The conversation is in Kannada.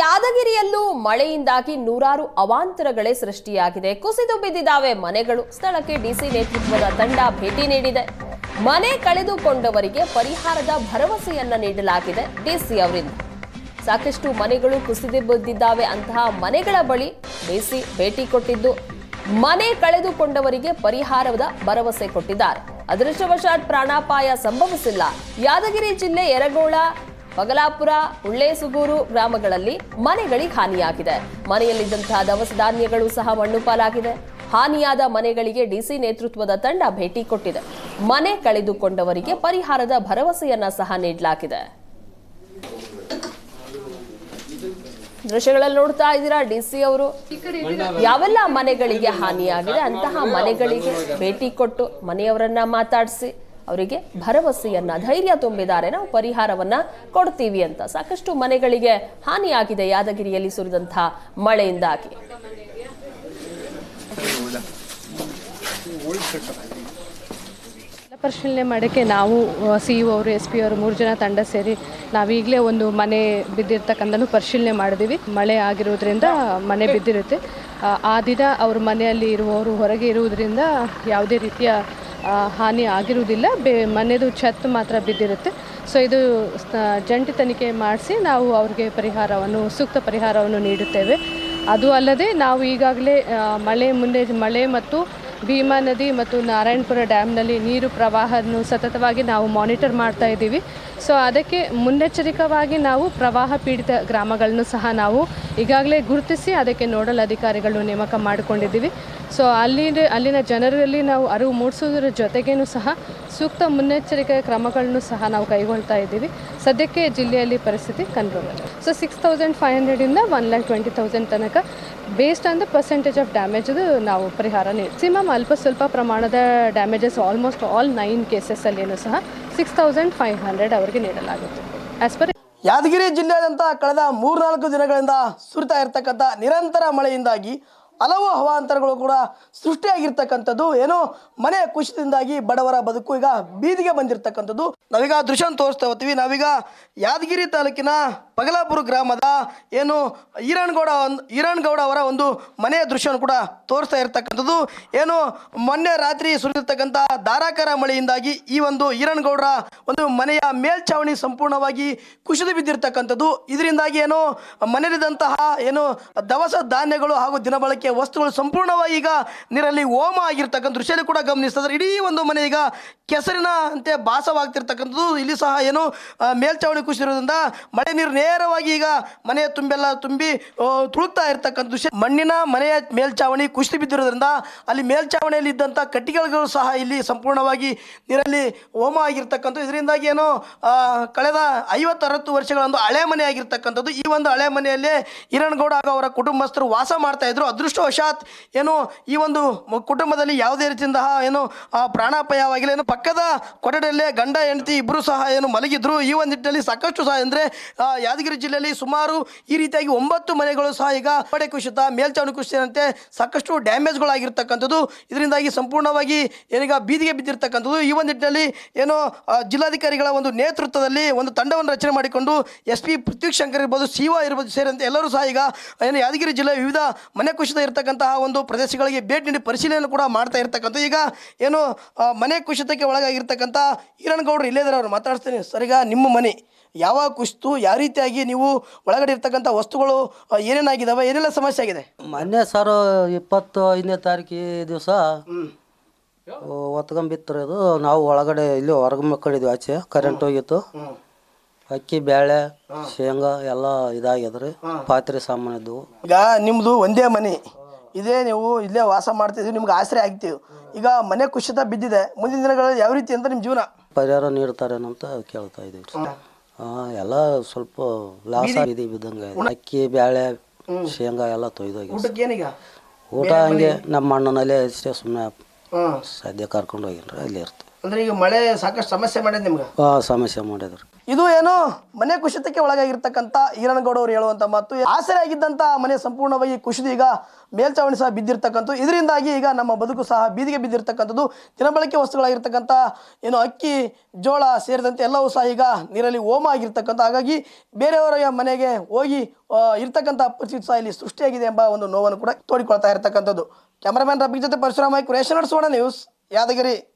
ಯಾದಗಿರಿಯಲ್ಲೂ ಮಳೆಯಿಂದಾಗಿ ನೂರಾರು ಅವಾಂತರಗಳೇ ಸೃಷ್ಟಿಯಾಗಿದೆ. ಕುಸಿದು ಬಿದ್ದಿದ್ದಾವೆ ಮನೆಗಳು. ಸ್ಥಳಕ್ಕೆ ಡಿಸಿ ನೇತೃತ್ವದ ತಂಡ ಭೇಟಿ ನೀಡಿದೆ. ಮನೆ ಕಳೆದುಕೊಂಡವರಿಗೆ ಪರಿಹಾರದ ಭರವಸೆಯನ್ನ ನೀಡಲಾಗಿದೆ ಡಿಸಿ ಅವರಿಂದ. ಸಾಕಷ್ಟು ಮನೆಗಳು ಕುಸಿದು ಬಿದ್ದಿದ್ದಾವೆ ಅಂತಹ ಮನೆಗಳ ಬಳಿ ಡಿಸಿ ಭೇಟಿ ಕೊಟ್ಟಿದ್ದು, ಮನೆ ಕಳೆದುಕೊಂಡವರಿಗೆ ಪರಿಹಾರದ ಭರವಸೆ ಕೊಟ್ಟಿದ್ದಾರೆ. ಅದೃಷ್ಟವಶಾತ್ ಪ್ರಾಣಾಪಾಯ ಸಂಭವಿಸಿಲ್ಲ. ಯಾದಗಿರಿ ಜಿಲ್ಲೆ ಯರಗೋಳ ಬಗಲಾಪುರ ಉಳ್ಳೇಸುಗೂರು ಗ್ರಾಮಗಳಲ್ಲಿ ಮನೆಗಳಿಗೆ ಹಾನಿಯಾಗಿದೆ. ಮನೆಯಲ್ಲಿದ್ದಂತಹ ದವಸ ಧಾನ್ಯಗಳು ಸಹ ಮಣ್ಣು ಪಾಲಾಗಿದೆ. ಹಾನಿಯಾದ ಮನೆಗಳಿಗೆ ಡಿಸಿ ನೇತೃತ್ವದ ತಂಡ ಭೇಟಿ ಕೊಟ್ಟಿದೆ. ಮನೆ ಕಳೆದುಕೊಂಡವರಿಗೆ ಪರಿಹಾರದ ಭರವಸೆಯನ್ನ ಸಹ ನೀಡಲಾಗಿದೆ. ದೃಶ್ಯಗಳಲ್ಲಿ ನೋಡ್ತಾ ಇದ್ದೀರಾ ಡಿಸಿ ಅವರು? ಯಾವೆಲ್ಲ ಮನೆಗಳಿಗೆ ಹಾನಿಯಾಗಿದೆ ಅಂತಹ ಮನೆಗಳಿಗೆ ಭೇಟಿ ಕೊಟ್ಟು ಮನೆಯವರನ್ನ ಮಾತಾಡಿಸಿ. ಅವರಿಗೆ ಭರವಸೆಯನ್ನ ಧೈರ್ಯ ತುಂಬಿದ್ದಾರೆ. ನಾವು ಪರಿಹಾರವನ್ನ ಕೊಡ್ತೀವಿ ಅಂತ. ಸಾಕಷ್ಟು ಮನೆಗಳಿಗೆ ಹಾನಿಯಾಗಿದೆ ಯಾದಗಿರಿಯಲ್ಲಿ ಸುರಿದಂತಹ ಮಳೆಯಿಂದಾಗಿ. ಪರಿಶೀಲನೆ ಮಾಡೋಕ್ಕೆ ನಾವು ಸಿ ಇ ಅವರು ಎಸ್ ಪಿ ಅವರು ಮೂರು ಜನ ತಂಡ ಸೇರಿ ನಾವೀಗಲೇ ಒಂದು ಮನೆ ಬಿದ್ದಿರ್ತಕ್ಕಂಥದ್ದು ಪರಿಶೀಲನೆ ಮಾಡಿದ್ದೀವಿ. ಮಳೆ ಆಗಿರೋದ್ರಿಂದ ಮನೆ ಬಿದ್ದಿರುತ್ತೆ. ಆ, ದಿನ ಅವ್ರ ಮನೆಯಲ್ಲಿ ಇರುವವರು ಹೊರಗೆ ಇರುವುದರಿಂದ ಯಾವುದೇ ರೀತಿಯ ಹಾನಿ ಆಗಿರುವುದಿಲ್ಲ. ಬೇ ಮನೆಯದು ಛತ್ ಮಾತ್ರ ಬಿದ್ದಿರುತ್ತೆ. ಸೊ ಇದು ಜಂಟಿ ತನಿಖೆ ಮಾಡಿಸಿ ನಾವು ಅವ್ರಿಗೆ ಪರಿಹಾರವನ್ನು, ಸೂಕ್ತ ಪರಿಹಾರವನ್ನು ನೀಡುತ್ತೇವೆ. ಅದು ಅಲ್ಲದೆ ನಾವು ಈಗಾಗಲೇ ಮಳೆ ಮುಂದೆ, ಮಳೆ ಮತ್ತು ಭೀಮಾ ನದಿ ಮತ್ತು ನಾರಾಯಣಪುರ ಡ್ಯಾಮ್ನಲ್ಲಿ ನೀರು ಪ್ರವಾಹವನ್ನು ಸತತವಾಗಿ ನಾವು ಮಾನಿಟರ್ ಮಾಡ್ತಾ ಇದ್ದೀವಿ. ಸೊ ಅದಕ್ಕೆ ಮುನ್ನೆಚ್ಚರಿಕವಾಗಿ ನಾವು ಪ್ರವಾಹ ಪೀಡಿತ ಗ್ರಾಮಗಳನ್ನು ಸಹ ನಾವು ಈಗಾಗಲೇ ಗುರುತಿಸಿ ಅದಕ್ಕೆ ನೋಡಲ್ ಅಧಿಕಾರಿಗಳು ನೇಮಕ ಮಾಡಿಕೊಂಡಿದ್ದೀವಿ. ಸೊ ಅಲ್ಲಿ ಅಲ್ಲಿನ ಜನರಲ್ಲಿ ನಾವು ಅರಿವು ಮೂಡಿಸೋದ್ರ ಜೊತೆಗೇನು ಸಹ ಸೂಕ್ತ ಮುನ್ನೆಚ್ಚರಿಕೆ ಕ್ರಮಗಳನ್ನು ಸಹ ನಾವು ಕೈಗೊಳ್ತಾ ಇದ್ದೀವಿ. ಸದ್ಯಕ್ಕೆ ಜಿಲ್ಲೆಯಲ್ಲಿ ಪರಿಸ್ಥಿತಿ control so six thousand five ಹಂಡ್ರೆಡಿಂದ one lakh twenty thousand ತನಕ based on the percentage of ಡ್ಯಾಮೇಜದು ನಾವು ಪರಿಹಾರ ಮ್ಯಾಕ್ಸಿಮಮ್ ಅಲ್ಪ ಸ್ವಲ್ಪ ಪ್ರಮಾಣದ ಡ್ಯಾಮೇಜಸ್ ಆಲ್ಮೋಸ್ಟ್ ಆಲ್ ನೈನ್ ಕೇಸಸ್ಸಲ್ಲಿಯೂ ಸಹ ಸಿಕ್ಸ್ ತೌಸಂಡ್ ಫೈವ್ ಹಂಡ್ರೆಡ್ ಅವರಿಗೆ ನೀಡಲಾಗುತ್ತೆ. ಆಸ್ ಪರ್ ಯಾದಗಿರಿ ಜಿಲ್ಲೆಯಾದ್ಯಂತ ಕಳೆದ ಮೂರ್ನಾಲ್ಕು ದಿನಗಳಿಂದ ಸುರಿತಾ ಇರತಕ್ಕಂಥ ನಿರಂತರ ಮಳೆಯಿಂದಾಗಿ ಹಲವು ಹವಾಂತರಗಳು ಕೂಡ ಸೃಷ್ಟಿಯಾಗಿರ್ತಕ್ಕಂಥದ್ದು. ಏನೋ ಮನೆ ಕುಸಿತದಿಂದಾಗಿ ಬಡವರ ಬದುಕು ಈಗ ಬೀದಿಗೆ ಬಂದಿರತಕ್ಕಂಥದ್ದು. ನಾವೀಗ ದೃಶ್ಯ ತೋರಿಸ್ತಾ ಹೋಗ್ತೀವಿ. ನಾವೀಗ ಯಾದಗಿರಿ ತಾಲೂಕಿನ ಪಗಲಾಪುರ ಗ್ರಾಮದ ಏನು ಈರಣ್ಗೌಡ ಈರಣ್ಗೌಡ ಅವರ ಒಂದು ಮನೆಯ ದೃಶ್ಯವನ್ನು ಕೂಡ ತೋರಿಸ್ತಾ ಇರತಕ್ಕಂಥದ್ದು. ಏನು ಮೊನ್ನೆ ರಾತ್ರಿ ಸುರಿದಿರ್ತಕ್ಕಂಥ ಧಾರಾಕಾರ ಮಳೆಯಿಂದಾಗಿ ಈ ಒಂದು ಈರಣ್ಗೌಡರ ಒಂದು ಮನೆಯ ಮೇಲ್ಛಾವಣಿ ಸಂಪೂರ್ಣವಾಗಿ ಕುಸಿದು ಬಿದ್ದಿರ್ತಕ್ಕಂಥದ್ದು. ಇದರಿಂದಾಗಿ ಏನು ಮನೆಯಲ್ಲಿದ್ದಂತಹ, ಏನು ದವಸ ಧಾನ್ಯಗಳು ಹಾಗೂ ದಿನಬಳಕೆ ವಸ್ತುಗಳು ಸಂಪೂರ್ಣವಾಗಿ ಈಗ ನೀರಲ್ಲಿ ಓಮ ಆಗಿರ್ತಕ್ಕಂಥ ದೃಶ್ಯದಲ್ಲಿ ಕೂಡ ಗಮನಿಸ್ತದೆ ಇಡೀ ಒಂದು ಮನೆ ಈಗ ಕೆಸರಿನ ಅಂತೆ ಭಾಸವಾಗ್ತಿರ್ತಕ್ಕಂಥದ್ದು. ಇಲ್ಲಿ ಸಹ ಏನು ಮೇಲ್ಚಾವಣಿ ಕುಸಿರೋದ್ರಿಂದ ಮಳೆ ನೀರು ನೇರವಾಗಿ ಈಗ ಮನೆಯ ತುಂಬೆಲ್ಲ ತುಂಬಿ ತುಳುಕ್ತಾ ಇರ್ತಕ್ಕಂಥ ದೃಶ್ಯ. ಮಣ್ಣಿನ ಮನೆಯ ಮೇಲ್ಚಾವಣಿ ಕುಸಿದು ಬಿದ್ದಿರೋದ್ರಿಂದ ಅಲ್ಲಿ ಮೇಲ್ಚಾವಣಿಯಲ್ಲಿ ಇದ್ದಂಥ ಕಟ್ಟಿಗೆಗಳು ಸಹ ಇಲ್ಲಿ ಸಂಪೂರ್ಣವಾಗಿ ನೀರಲ್ಲಿ ಓಮ ಆಗಿರ್ತಕ್ಕಂಥ ಇದರಿಂದಾಗಿ ಏನು ಕಳೆದ ಐವತ್ತರತ್ತು ವರ್ಷಗಳ ಒಂದು ಹಳೆ ಮನೆ ಆಗಿರ್ತಕ್ಕಂಥದ್ದು. ಈ ಒಂದು ಹಳೆ ಮನೆಯಲ್ಲಿ ಹಿರಣ್ಗೌಡ ಹಾಗೂ ಅವರ ಕುಟುಂಬಸ್ಥರು ವಾಸ ಮಾಡ್ತಾ ಇದ್ರು. ಅದೃಷ್ಟವಶಾತ್ ಏನು ಈ ಒಂದು ಕುಟುಂಬದಲ್ಲಿ ಯಾವುದೇ ರೀತಿಯಿಂದ ಏನು ಪ್ರಾಣಾಪಾಯವಾಗಿಲ್ಲ, ಏನು ಪಕ್ಕದ ಕೊಠಡಿಯಲ್ಲೇ ಗಂಡ, ಹೆಂಡತಿ ಇಬ್ಬರು ಸಹ ಏನು ಮಲಗಿದ್ರು. ಈ ಒಂದು ನಿಟ್ಟಿನಲ್ಲಿ ಸಾಕಷ್ಟು ಸಹ ಅಂದರೆ ಯಾದಗಿರಿ ಜಿಲ್ಲೆಯಲ್ಲಿ ಸುಮಾರು ಈ ರೀತಿಯಾಗಿ ಒಂಬತ್ತು ಮನೆಗಳು ಸಹ ಈಗ ಪಡೆ ಕುಸಿತ, ಮೇಲ್ಚಾವಣಿ ಕುಸಿತಂತೆ ಸಾಕಷ್ಟು ಡ್ಯಾಮೇಜ್ಗಳಾಗಿರ್ತಕ್ಕಂಥದ್ದು. ಇದರಿಂದಾಗಿ ಸಂಪೂರ್ಣವಾಗಿ ಏನೀಗ ಬೀದಿಗೆ ಬಿದ್ದಿರ್ತಕ್ಕಂಥದ್ದು. ಈ ಒಂದು ನಿಟ್ಟಿನಲ್ಲಿ ಏನು ಜಿಲ್ಲಾಧಿಕಾರಿಗಳ ಒಂದು ನೇತೃತ್ವದಲ್ಲಿ ಒಂದು ತಂಡವನ್ನು ರಚನೆ ಮಾಡಿಕೊಂಡು ಎಸ್ ಪಿ ಪೃಥ್ವಿ ಶಂಕರ್ ಇರ್ಬೋದು ಸಿಒ ಇರ್ಬೋದು ಸೇರಿದಂತೆ ಎಲ್ಲರೂ ಸಹ ಈಗ ಏನು ಯಾದಗಿರಿ ಜಿಲ್ಲೆಯ ವಿವಿಧ ಮನೆ ಕುಸಿತ ಇರತಕ್ಕಂತಹ ಒಂದು ಪ್ರದೇಶಗಳಿಗೆ ಭೇಟಿ ನೀಡಿ ಪರಿಶೀಲನೆ ಕೂಡ ಮಾಡ್ತಾ ಇರ್ತಕ್ಕಂಥ ಈಗ ಏನು ಮನೆ ಕುಸಿತಕ್ಕೆ ಒಳಗಾಗಿರ್ತಕ್ಕಂಥ ಈರಣ್ಗೌಡರು ಇಲ್ಲೇ ಇದ್ದಾರೆ ಅವ್ರು ಮಾತಾಡ್ತೀನಿ ಸರಿಗ ನಿಮ್ಮ ಮನೆ ಯಾವ ಕುಸಿತು ಯಾವ ರೀತಿಯಾಗಿ ನೀವು ಒಳಗಡೆ ಇರ್ತಕ್ಕಂಥ ವಸ್ತುಗಳು ಏನೇನಾಗಿದ್ದಾವೆ ಏನೆಲ್ಲ ಸಮಸ್ಯೆ ಆಗಿದೆ? ಮೊನ್ನೆ ಸರ್ ಇಪ್ಪತ್ತು ಐದನೇ ತಾರೀಕು ದಿವಸ ಹೊತ್ಕೊಂಬಿತ್ತು ಅದು. ನಾವು ಒಳಗಡೆ ಇಲ್ಲಿ ಹೊರಗೆ ಮಕ್ಕಳಿದ್ವಿ ಆಚೆ ಕರೆಂಟ್ ಹೋಗಿತ್ತು. ಅಕ್ಕಿ ಬ್ಯಾಳೆ ಶೇಂಗಾ ಎಲ್ಲ ಇದಾಗಿದ್ರಿ ಪಾತ್ರೆ ಸಾಮಾನು ಇದ್ದವು ಈಗ ನಿಮ್ಮದು ಒಂದೇ ಮನೆ. ಇದೇ ನೀವು ಇಲ್ಲೇ ವಾಸ ಮಾಡ್ತಿದ್ವಿ ನಿಮ್ಗೆ ಆಸರೆ ಆಗ್ತೀವಿ. ಈಗ ಮನೆ ಖುಷಿತ ಬಿದ್ದಿದೆ. ಮುಂದಿನ ದಿನಗಳಲ್ಲಿ ಯಾವ ರೀತಿ ಅಂತ ನಿಮ್ಮ ಜೀವನ? ಪರಿಹಾರ ನೀಡ್ತಾರೇನಂತ ಕೇಳ್ತಾ ಇದೀವಿ ಹಾಂ. ಎಲ್ಲ ಸ್ವಲ್ಪ ಲಾಸ್ ಆಗಿದೆ ಬಿದ್ದಂಗೆ ಅಕ್ಕಿ ಬ್ಯಾಳೆ ಶೇಂಗಾ ಎಲ್ಲ ತೊಯ್ದೋಗಿ ಊಟ ಹಂಗೆ ನಮ್ಮ ಅಣ್ಣನಲ್ಲೇ ಸುಮ್ಮನೆ ಸದ್ಯ ಕರ್ಕೊಂಡು ಹೋಗಿನ್ರಿ ಅಲ್ಲಿ ಇರ್ತೀವಿ. ಅಂದ್ರೆ ಈಗ ಮಳೆ ಸಾಕಷ್ಟು ಸಮಸ್ಯೆ ಮಾಡಿದ್ ನಿಮ್ಗೆ? ಆ, ಸಮಸ್ಯೆ ಮಾಡಿದ್ರು. ಇದು ಏನು ಮನೆ ಕುಸಿತಕ್ಕೆ ಒಳಗಾಗಿರ್ತಕ್ಕಂಥ ಈರನಗೌಡ ಅವರು ಹೇಳುವಂತ ಮಾತು. ಆಸರೆ ಆಗಿದ್ದಂತ ಮನೆ ಸಂಪೂರ್ಣವಾಗಿ ಕುಸಿದು ಈಗ ಮೇಲ್ಚಾವಣಿ ಸಹ ಬಿದ್ದಿರ್ತಕ್ಕಂಥ ಇದರಿಂದಾಗಿ ಈಗ ನಮ್ಮ ಬದುಕು ಸಹ ಬೀದಿಗೆ ಬಿದ್ದಿರ್ತಕ್ಕಂಥದ್ದು. ದಿನಬಳಕೆ ವಸ್ತುಗಳಾಗಿರ್ತಕ್ಕಂಥ ಏನು ಅಕ್ಕಿ ಜೋಳ ಸೇರಿದಂತೆ ಎಲ್ಲವೂ ಸಹ ಈಗ ನೀರಲ್ಲಿ ಓಮ ಆಗಿರ್ತಕ್ಕಂಥ. ಹಾಗಾಗಿ ಬೇರೆಯವರ ಮನೆಗೆ ಹೋಗಿ ಇರ್ತಕ್ಕಂಥ ಪರಿಸ್ಥಿತಿ ಸಹ ಇಲ್ಲಿ ಸೃಷ್ಟಿಯಾಗಿದೆ ಎಂಬ ಒಂದು ನೋವನ್ನು ಕೂಡ ತೋಡಿಕೊಳ್ತಾ ಇರ್ತಕ್ಕಂಥದ್ದು. ಕ್ಯಾಮರಾಮ್ಯಾನ್ ರಬ್ಬಿ ಜೊತೆ ಪರಶುರಾಮ ರೇಷನ್ ನಡೆಸೋಣ news Yadgir.